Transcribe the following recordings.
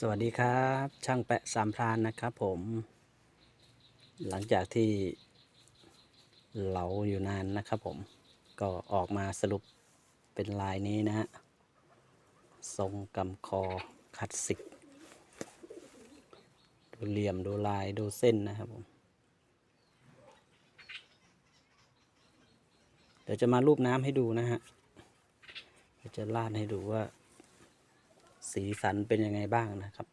สวัสดีครับ ช่างแปะสามพรานนะครับผม หลังจากที่เหลาอยู่นานนะครับผม ก็ออกมาสรุปเป็นลายนี้นะฮะทรงกำคอคลาสสิก ดูเหลี่ยมดูลายดูเส้นนะครับผม เดี๋ยวจะมารูปน้ำให้ดูนะฮะจะลาดให้ดูว่า สีสันเป็นยังไงบ้างนะครับ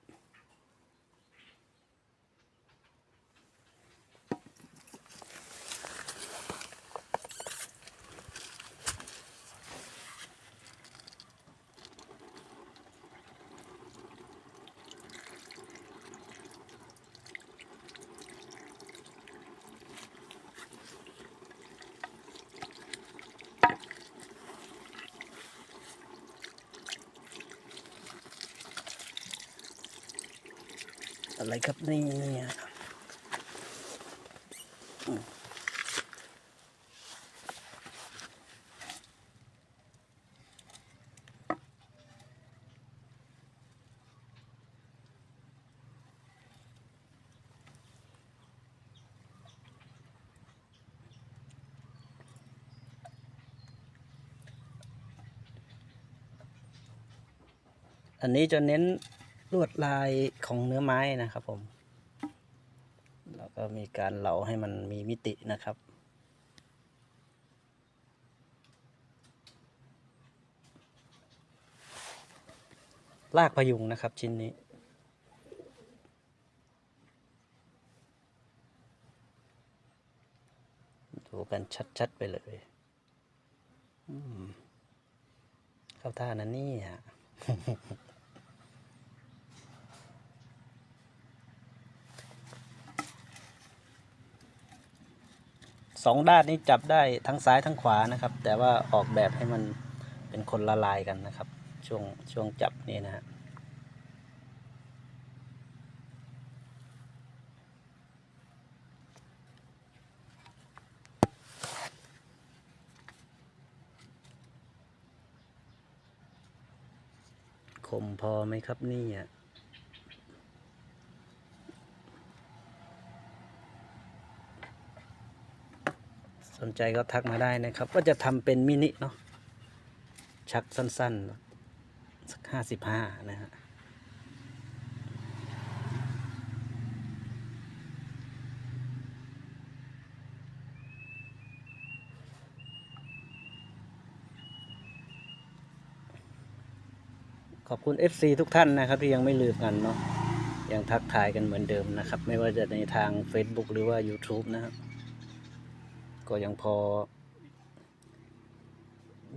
อะไรครับนี่เนี่ยอันนี้จะเน้น ลวดลายของเนื้อไม้นะครับผม แล้วก็มีการเหลาให้มันมีมิตินะครับ ลากพยุงนะครับชิ้นนี้ดูกันชัดๆไปเลยเข้าท่านะเนี่อะ สองด้านนี้จับได้ทั้งซ้ายทั้งขวานะครับ แต่ว่าออกแบบให้มันเป็นคนละลายกันนะครับ ช่วงช่วงจับนี่นะฮะคมพอไหมครับนี่อะ สนใจก็ทักมาได้นะครับ ก็จะทำเป็นมินิเนาะชักสั้นๆ สักห้าสิบห้านะฮะขอบคุณ FC ทุกท่านนะครับที่ยังไม่ลืมกันเนาะยังทักทายกันเหมือนเดิมนะครับ ไม่ว่าจะในทาง Facebook หรือว่า YouTube นะครับ ก็ยังพอ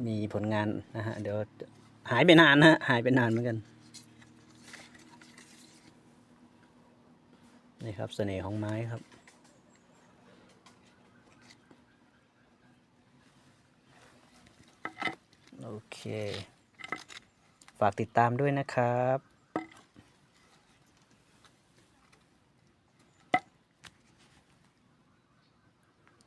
มีผลงานนะฮะ เดี๋ยวหายไปนานนะฮะ หายไปนานเหมือนกัน นี่ครับเสน่ห์ของไม้ครับโอเค ฝากติดตามด้วยนะครับ